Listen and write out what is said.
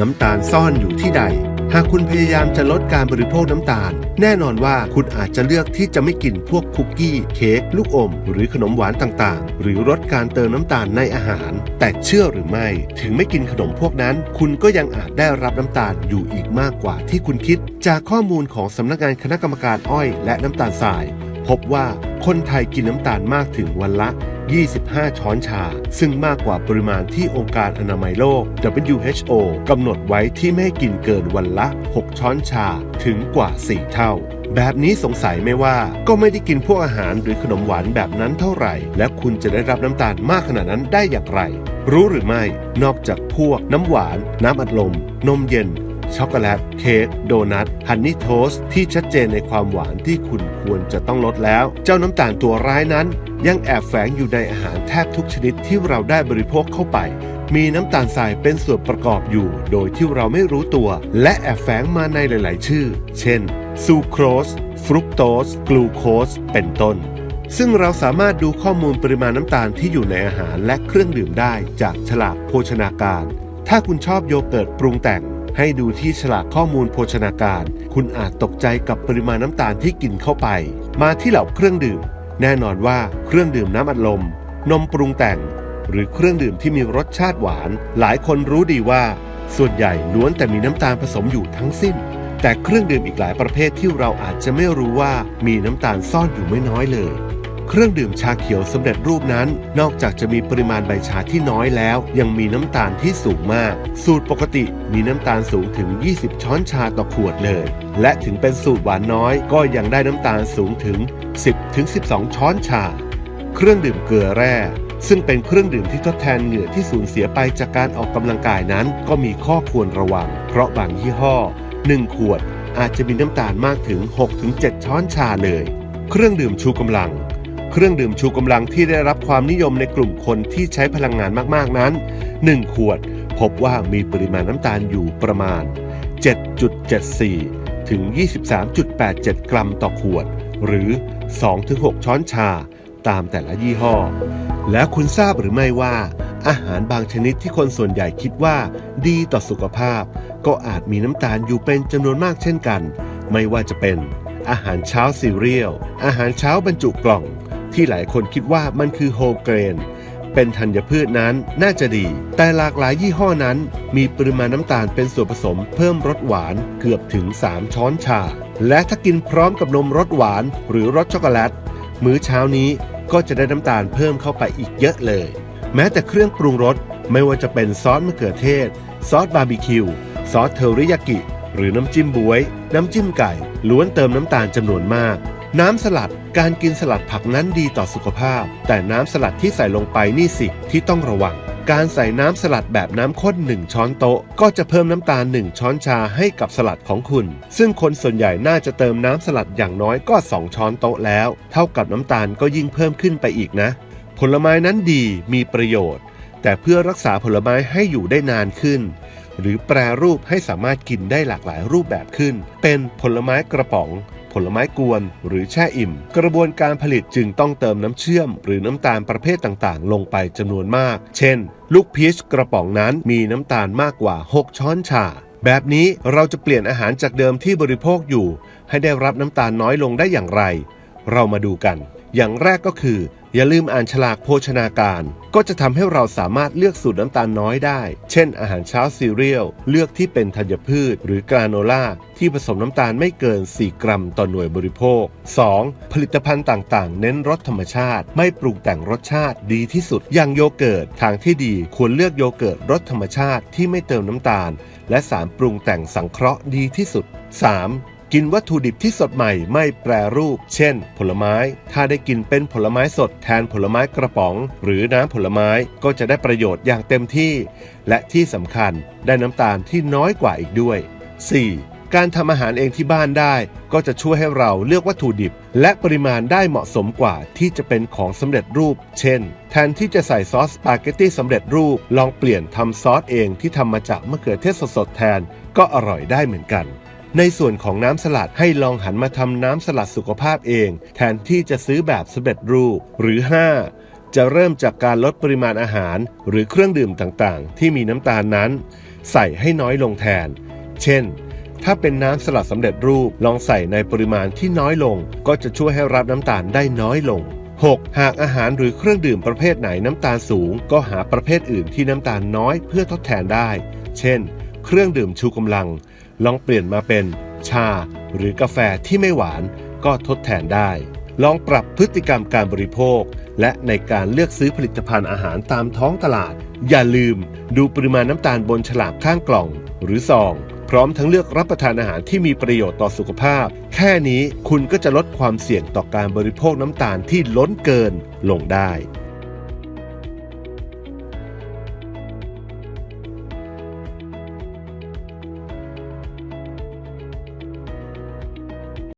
น้ำตาลซ่อนอยู่ที่ใด หากคุณพยายามจะลดการบริโภคน้ำตาล แน่นอนว่าคุณอาจจะเลือกที่จะไม่กินพวกคุกกี้ เค้กลูกอม หรือขนมหวานต่างๆ หรือลดการเติมน้ำตาลในอาหาร แต่เชื่อหรือไม่ ถึงไม่กินขนมพวกนั้น คุณก็ยังอาจได้รับน้ำตาลอยู่อีกมากกว่าที่คุณคิด จากข้อมูลของสำนักงานคณะกรรมการอ้อย และน้ำตาลทราย พบว่าคนไทยกินน้ำตาลมากถึงวันละ 25 ช้อนชา ซึ่งมากกว่าปริมาณที่องค์การอนามัยโลก WHO กำหนดไว้ที่ไม่ให้กินเกินวันละ 6 ช้อนชาถึงกว่า 4 เท่าแบบนี้สงสัยไหมว่าก็ไม่ได้กินพวกอาหารหรือขนมหวานแบบนั้นเท่าไหร่ และคุณจะได้รับน้ำตาลมากขนาดนั้นได้อย่างไร รู้หรือไม่ นอกจากพวกน้ำหวาน น้ำอัดลม นมเย็น ช็อกโกแลต เค้กโดนัทฮันนี่โทสที่ชัดเจนในความหวานที่คุณควรจะต้องลดแล้ว เจ้าน้ำตาลตัวร้ายนั้น ยังแอบแฝงอยู่ในอาหารแทบทุกชนิดที่เราได้บริโภคเข้าไป มีน้ำตาลทรายเป็นส่วนประกอบอยู่ โดยที่เราไม่รู้ตัว และแอบแฝงมาในหลาย ๆ ชื่อ เช่น ซูโครส ฟรุกโตส กลูโคส เป็นต้น ซึ่งเราสามารถดูข้อมูลปริมาณน้ำตาลที่อยู่ในอาหารและเครื่องดื่มได้จากฉลากโภชนาการ ถ้าคุณชอบโยเกิร์ตปรุงแต่งให้ดูที่ฉลากข้อมูลโภชนาการ คุณอาจตกใจกับปริมาณน้ำตาลที่กินเข้าไป มาที่เหล่าเครื่องดื่ม แน่นอนว่าเครื่องดื่มน้ำอัดลม นมปรุงแต่ง หรือเครื่องดื่มที่มีรสชาติหวาน หลายคนรู้ดีว่า ส่วนใหญ่ล้วนแต่มีน้ำตาลผสมอยู่ทั้งสิ้น แต่เครื่องดื่มอีกหลายประเภทที่เราอาจจะไม่รู้ว่ามีน้ำตาลซ่อนอยู่ไม่น้อยเลย เครื่องดื่มชาเขียวสำเร็จรูปนั้น นอกจากจะมีปริมาณใบชาที่น้อยแล้ว ยังมีน้ำตาลที่สูงมาก สูตรปกติมีน้ำตาลสูงถึง 20 ช้อนชาต่อขวดเลย และถึงเป็นสูตรหวานน้อยก็ยังได้น้ำตาลสูงถึง 10-12 ช้อนชา เครื่องดื่มเกลือแร่ ซึ่งเป็นเครื่องดื่มที่ทดแทนเหงื่อที่สูญเสียไปจากการออกกำลังกายนั้น ก็มีข้อควรระวัง เพราะบางยี่ห้อ 1 ขวดอาจจะมีน้ำตาลมากถึง 6-7 ช้อนชาเลย เครื่องดื่มชูกำลัง เครื่องดื่มชูกำลังที่ได้รับความนิยมในกลุ่มคนที่ใช้พลังงานมากๆนั้น 1 ขวด พบว่ามีปริมาณน้ำตาลอยู่ประมาณ 7.74 ถึง 23.87 กรัมต่อขวด หรือ 2-6 ช้อนชาตามแต่ละยี่ห้อ แล้วคุณทราบหรือไม่ว่า อาหารบางชนิดที่คนส่วนใหญ่คิดว่า ดีต่อสุขภาพ ก็อาจมีน้ำตาลอยู่เป็นจำนวนมากเช่นกัน ไม่ว่าจะเป็น อาหารเช้าซีเรียล อาหารเช้าบรรจุกล่อง ที่หลายคนคิดว่ามันคือโฮลเกรนเป็นธัญพืชนั้นน่าจะดี แต่หลากหลายยี่ห้อนั้น มีปริมาณน้ำตาลเป็นส่วนผสมเพิ่มรสหวานเกือบถึง 3 ช้อนชา และถ้ากินพร้อมกับนมรสหวานหรือรสช็อกโกแลต มื้อเช้านี้ก็จะได้น้ำตาลเพิ่มเข้าไปอีกเยอะเลย แม้แต่เครื่องปรุงรสไม่ว่าจะเป็นซอสมะเขือเทศ ซอสบาร์บีคิว ซอสเทอริยากิ หรือน้ำจิ้มบวย น้ำจิ้มไก่ ล้วนเติมน้ำตาลจำนวนมาก น้ำสลัดการกินสลัดผักนั้นดีต่อสุขภาพ แต่น้ำสลัดที่ใส่ลงไปนี่สิที่ต้องระวัง การใส่น้ำสลัดแบบน้ำข้น 1 ช้อนโต๊ะ ก็จะเพิ่มน้ำตาล 1 ช้อนชาให้กับสลัดของคุณ ซึ่งคนส่วนใหญ่น่าจะเติมน้ำสลัดอย่างน้อยก็ 2 ช้อนโต๊ะแล้ว เท่ากับน้ำตาลก็ยิ่งเพิ่มขึ้นไปอีกนะ ผลไม้นั้นดีมีประโยชน์ แต่เพื่อรักษาผลไม้ให้อยู่ได้นานขึ้น หรือแปรรูปให้สามารถกินได้หลากหลายรูปแบบขึ้น เป็นผลไม้กระป๋อง ผลไม้กวน หรือแช่อิ่ม กระบวนการผลิตจึงต้องเติมน้ำเชื่อม หรือน้ำตาลประเภทต่างๆ ลงไปจำนวนมาก เช่น ลูกพีชกระป๋องนั้นมีน้ำตาลมากกว่า 6 ช้อนชาแบบนี้เราจะเปลี่ยนอาหารจากเดิมที่บริโภคอยู่ ให้ได้รับน้ำตาลน้อยลงได้อย่างไร เรามาดูกัน อย่างแรกก็คือ อย่าลืมอ่านฉลากโภชนาการ ก็จะทำให้เราสามารถเลือกสูตรน้ำตาลน้อยได้ เช่น อาหารเช้าซีเรียล เลือกที่เป็นธัญพืช หรือกราโนล่า ที่ผสมน้ำตาลไม่เกิน 4 กรัมต่อหน่วยบริโภค 2. ผลิตภัณฑ์ต่างๆ เน้นรสธรรมชาติ ไม่ปรุงแต่งรสชาติดีที่สุด อย่างโยเกิร์ต ทางที่ดีควรเลือกโยเกิร์ตรสธรรมชาติที่ไม่เติมน้ำตาล และสารปรุงแต่งสังเคราะห์ดีที่สุด 3. กินวัตถุดิบที่สดใหม่ไม่แปรรูป เช่น ผลไม้ ถ้าได้กินเป็นผลไม้สดแทนผลไม้กระป๋อง หรือน้ำผลไม้ก็จะได้ประโยชน์อย่างเต็มที่ และที่สำคัญได้น้ำตาลที่น้อยกว่าอีกด้วย 4. การทำอาหารเองที่บ้านได้ ก็จะช่วยให้เราเลือกวัตถุดิบ และปริมาณได้เหมาะสมกว่าที่จะเป็นของสำเร็จรูป เช่น แทนที่จะใส่ซอสสปาเกตตี้สำเร็จรูป ลองเปลี่ยนทำซอสเองที่ทำมาจากมะเขือเทศสดๆแทน ก็อร่อยได้เหมือนกัน ในส่วนของน้ำสลัดให้ลองหันมาทำน้ำสลัดสุขภาพเอง แทนที่จะซื้อแบบสำเร็จรูปหรือ 5. จะเริ่มจากการลดปริมาณอาหาร หรือเครื่องดื่มต่างๆ ที่มีน้ำตาลนั้น ใส่ให้น้อยลงแทน เช่น ถ้าเป็นน้ำสลัดสำเร็จรูปลองใส่ในปริมาณที่น้อยลง ก็จะช่วยให้รับน้ำตาลได้น้อยลง 6. หากอาหารหรือเครื่องดื่มประเภทไหนน้ำตาลสูง ก็หาประเภทอื่นที่น้ำตาลน้อยเพื่อทดแทนได้ เช่น เครื่องดื่มชูกำลัง ลองเปลี่ยนมาเป็นชาหรือกาแฟที่ไม่หวานก็ทดแทนได้ ลองปรับพฤติกรรมการบริโภค และในการเลือกซื้อผลิตภัณฑ์อาหารตามท้องตลาด อย่าลืมดูปริมาณน้ำตาลบนฉลากข้างกล่องหรือซอง พร้อมทั้งเลือกรับประทานอาหารที่มีประโยชน์ต่อสุขภาพ แค่นี้คุณก็จะลดความเสี่ยงต่อการบริโภคน้ำตาลที่ล้นเกินลงได้